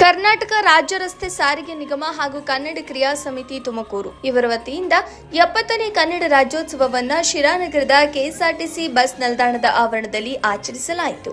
ಕರ್ನಾಟಕ ರಾಜ್ಯ ರಸ್ತೆ ಸಾರಿಗೆ ನಿಗಮ ಹಾಗೂ ಕನ್ನಡ ಕ್ರಿಯಾ ಸಮಿತಿ ತುಮಕೂರು. ಇವರ ವತಿಯಿಂದ ಎಪ್ಪತ್ತನೇ ಕನ್ನಡ ರಾಜ್ಯೋತ್ಸವವನ್ನ ಶಿರಾನಗರದ ಕೆಎಸ್ಆರ್ಟಿಸಿ ಬಸ್ ನಿಲ್ದಾಣದ ಆವರಣದಲ್ಲಿ ಆಚರಿಸಲಾಯಿತು.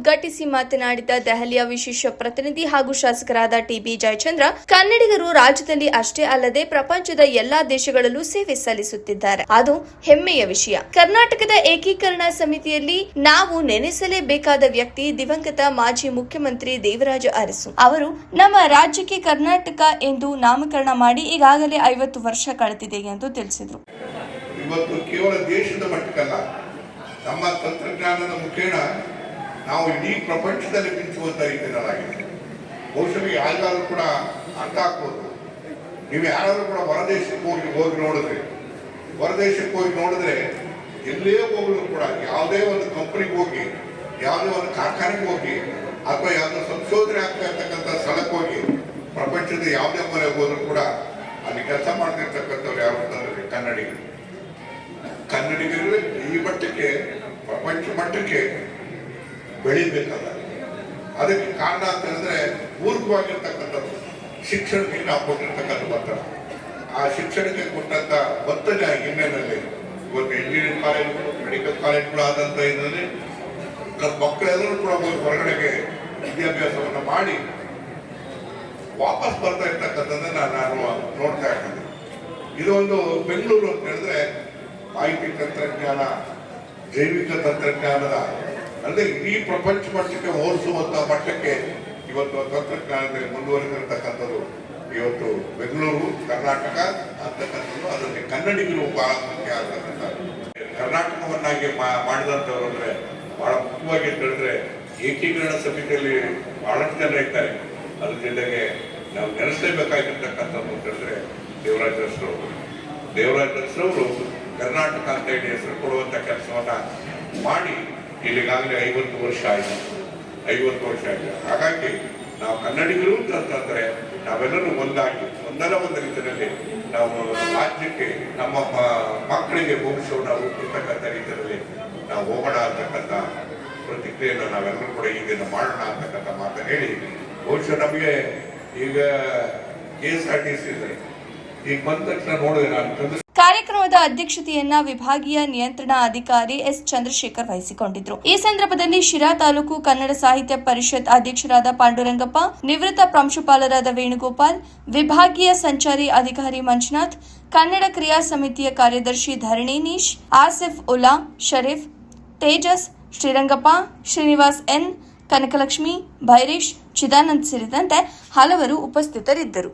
ಉದ್ಘಾಟಿಸಿ ಮಾತನಾಡಿದ ದೆಹಲಿಯ ವಿಶೇಷ ಪ್ರತಿನಿಧಿ ಹಾಗೂ ಶಾಸಕರಾದ ಟಿಬಿ ಜಯಚಂದ್ರ, ಕನ್ನಡಿಗರು ರಾಜ್ಯದಲ್ಲಿ ಅಷ್ಟೇ ಅಲ್ಲದೆ ಪ್ರಪಂಚದ ಎಲ್ಲಾ ದೇಶಗಳಲ್ಲೂ ಸೇವೆ ಸಲ್ಲಿಸುತ್ತಿದ್ದಾರೆ. ಅದು ಹೆಮ್ಮೆಯ ವಿಷಯ. ಕರ್ನಾಟಕದ ಏಕೀಕರಣ ಸಮಿತಿಯಲ್ಲಿ ನಾವು ನೆನೆಸಲೇಬೇಕಾದ ವ್ಯಕ್ತಿ ದಿವಂಗತ ಮಾಜಿ ಮುಖ್ಯಮಂತ್ರಿ ದೇವರಾಜ ಅರಸು. ಅವರು, ನಮ್ಮ ರಾಜ್ಯಕ್ಕೆ ಕರ್ನಾಟಕ ಎಂದು ನಾಮಕರಣ ಮಾಡಿ ಈಗಾಗಲೇ ಐವತ್ತು ವರ್ಷ ಕಳೆದಿದೆ ಎಂದು ತಿಳಿಸಿದರು. ಇವತ್ತು ಕೇವಲ ದೇಶದ ಮಟ್ಟಕ್ಕಲ್ಲ, ನಮ್ಮ ತಂತ್ರಜ್ಞಾನದ ಮುಖೇನ ನಾವು ಇಡೀ ಪ್ರಪಂಚದಲ್ಲಿ ಮಿಂಚುವಂತ ರೀತಿಯಲ್ಲಾಗಿದೆ. ಬಹುಶಃ ಯಾರಿಗಾದ್ರೂ ಕೂಡ ಅರ್ಥ ಆಗ್ಬೋದು. ನೀವು ಯಾರಾದರೂ ಕೂಡ ಹೊರದೇಶಕ್ಕೆ ಹೋಗಿ ಹೋಗಿ ನೋಡಿದ್ರೆ, ಹೊರದೇಶಕ್ಕೆ ಹೋಗಿ ನೋಡಿದ್ರೆ ಎಲ್ಲೇ ಹೋಗಲು ಕೂಡ ಯಾವುದೇ ಒಂದು ಕಂಪನಿಗೆ ಹೋಗಿ, ಯಾವುದೇ ಒಂದು ಕಾರ್ಖಾನೆಗೆ ಹೋಗಿ, ಅಥವಾ ಯಾವುದೋ ಸಂಶೋಧನೆ ಆಗ್ತಾ ಇರ್ತಕ್ಕಂಥ ಸ್ಥಳಕ್ಕೆ ಹೋಗಿ, ಪ್ರಪಂಚದ ಯಾವುದೇ ಮನೆಗೆ ಹೋದರೂ ಕೂಡ ಅಲ್ಲಿ ಕೆಲಸ ಮಾಡ್ತಿರ್ತಕ್ಕಂಥವ್ರು ಯಾರು ಅಂತಂದ್ರೆ ಕನ್ನಡಿಗರು. ಕನ್ನಡಿಗರು ಈ ಮಟ್ಟಕ್ಕೆ, ಪ್ರಪಂಚ ಮಟ್ಟಕ್ಕೆ ಬೆಳಿಬೇಕಲ್ಲ. ಅದಕ್ಕೆ ಕಾರಣ ಅಂತ ಹೇಳಿದ್ರೆ ಪೂರ್ವವಾಗಿರ್ತಕ್ಕಂಥದ್ದು ಶಿಕ್ಷಣಕ್ಕೆ ನಾವು ಕೊಟ್ಟಿರ್ತಕ್ಕಂಥ ಒತ್ತಡ. ಆ ಶಿಕ್ಷಣಕ್ಕೆ ಕೊಟ್ಟಂತ ಒತ್ತಡ ಹಿನ್ನೆಲೆಯಲ್ಲಿ ಇವತ್ತು ಇಂಜಿನಿಯರಿಂಗ್ ಕಾಲೇಜ್ಗಳು ಮೆಡಿಕಲ್ ಕಾಲೇಜ್ಗಳು ಆದಂತ ಇದರಲ್ಲಿ ನಮ್ಮ ಮಕ್ಕಳೆಲ್ಲರೂ ಕೂಡ ಹೊರಗಡೆಗೆ ವಿದ್ಯಾಭ್ಯಾಸವನ್ನು ಮಾಡಿ ವಾಪಸ್ ಬರ್ತಾ ಇರ್ತಕ್ಕಂಥದ್ದನ್ನ ನಾನು ನೋಡ್ತಾ ಇರ್ತೇನೆ ಇದೊಂದು ಬೆಂಗಳೂರು ಅಂತ ಹೇಳಿದ್ರೆ ಮಾಹಿತಿ ತಂತ್ರಜ್ಞಾನ, ಜೈವಿಕ ತಂತ್ರಜ್ಞಾನದ ಅಂದ್ರೆ ಇಡೀ ಪ್ರಪಂಚ ಮಟ್ಟಕ್ಕೆ ಹೋಲಿಸುವಂಥ ಮಟ್ಟಕ್ಕೆ ಇವತ್ತು ತಂತ್ರಜ್ಞಾನದಲ್ಲಿ ಮುಂದುವರೆದಿರತಕ್ಕಂಥದ್ದು ಇವತ್ತು ಬೆಂಗಳೂರು, ಕರ್ನಾಟಕ ಅಂತಕ್ಕಂಥದ್ದು ಅದರಲ್ಲಿ ಕನ್ನಡಿಗರು ಬಹಳ ಮುಖ್ಯ ಆಗ್ತಕ್ಕಂಥ. ಕರ್ನಾಟಕವನ್ನಾಗಿ ಮಾಡಿದಂಥವ್ರು ಅಂದ್ರೆ ಬಹಳ ಮುಖ್ಯವಾಗಿ ಅಂತ ಹೇಳಿದ್ರೆ ಏಕೀಕರಣ ಸಮಿತಿಯಲ್ಲಿ ಬಹಳಷ್ಟು ಜನ ಇರ್ತಾರೆ ಅದ್ರ ಜೊತೆಗೆ ನಾವು ನೆನೆಸಲೇಬೇಕಾಗಿರ್ತಕ್ಕಂಥದ್ದು ಅಂತ ಹೇಳಿದ್ರೆ ದೇವರಾಜ ಅರಸರವರು. ದೇವರಾಜ ಅರಸರವರು ಕರ್ನಾಟಕ ಅಂತ ಹೇಳಿ ಹೆಸರು ಕೊಡುವಂತ ಕೆಲಸವನ್ನ ಮಾಡಿ ಇಲ್ಲಿಗಾಗಲೇ ಐವತ್ತು ವರ್ಷ ಆಯಿತು. ಐವತ್ತು ವರ್ಷ ಆಯಿತು. ಹಾಗಾಗಿ ನಾವು ಕನ್ನಡಿಗರು ಅಂತಂದ್ರೆ ನಾವೆಲ್ಲರೂ ಒಂದಾಗಿ, ಒಂದಲ್ಲ ಒಂದು ರೀತಿಯಲ್ಲಿ ನಾವು ರಾಜ್ಯಕ್ಕೆ, ನಮ್ಮ ಮಕ್ಕಳಿಗೆ ಭವಿಷ್ಯವನ್ನು ಕೊಡ್ತಕ್ಕಂಥ ರೀತಿಯಲ್ಲಿ ನಾವು ಹೋಗೋಣ ಅಂತಕ್ಕಂಥ ಪ್ರತಿಕ್ರಿಯೆಯನ್ನು ನಾವೆಲ್ಲರೂ ಕೂಡ ಈಗಿನ ಮಾಡೋಣ ಅಂತಕ್ಕಂಥ ಮಾತನ್ನು ಹೇಳಿ, ಬಹುಶಃ ನಮಗೆ ಈಗ K S R T C ಇದೆ. ಈಗ ಬಂದ ತಕ್ಷಣ ನೋಡಿದ್ರೆ ನಾನು ಕಾರ್ಯಕ್ರಮದ ಅಧ್ಯಕ್ಷತೆಯನ್ನ ವಿಭಾಗೀಯ ನಿಯಂತ್ರಣ ಅಧಿಕಾರಿ ಎಸ್ ಚಂದ್ರಶೇಖರ್ ವಹಿಸಿಕೊಂಡಿದ್ರು. ಈ ಸಂದರ್ಭದಲ್ಲಿ ಶಿರಾ ತಾಲೂಕು ಕನ್ನಡ ಸಾಹಿತ್ಯ ಪರಿಷತ್ ಅಧ್ಯಕ್ಷರಾದ ಪಾಂಡುರಂಗಪ್ಪ, ನಿವೃತ್ತ ಪ್ರಾಂಶುಪಾಲರಾದ ವೇಣುಗೋಪಾಲ್, ವಿಭಾಗೀಯ ಸಂಚಾರಿ ಅಧಿಕಾರಿ ಮಂಜುನಾಥ್, ಕನ್ನಡ ಕ್ರಿಯಾ ಸಮಿತಿಯ ಕಾರ್ಯದರ್ಶಿ ಧರಣೀನೀಶ್, ಆಸಿಫ್ ಉಲಾ, ಶರೀಫ್, ತೇಜಸ್, ಶ್ರೀರಂಗಪ್ಪ, ಶ್ರೀನಿವಾಸ್ ಎನ್, ಕನಕಲಕ್ಷ್ಮಿ, ಭೈರೇಶ್, ಚಿದಾನಂದ್ ಸೇರಿದಂತೆ ಹಲವರು ಉಪಸ್ಥಿತರಿದ್ದರು.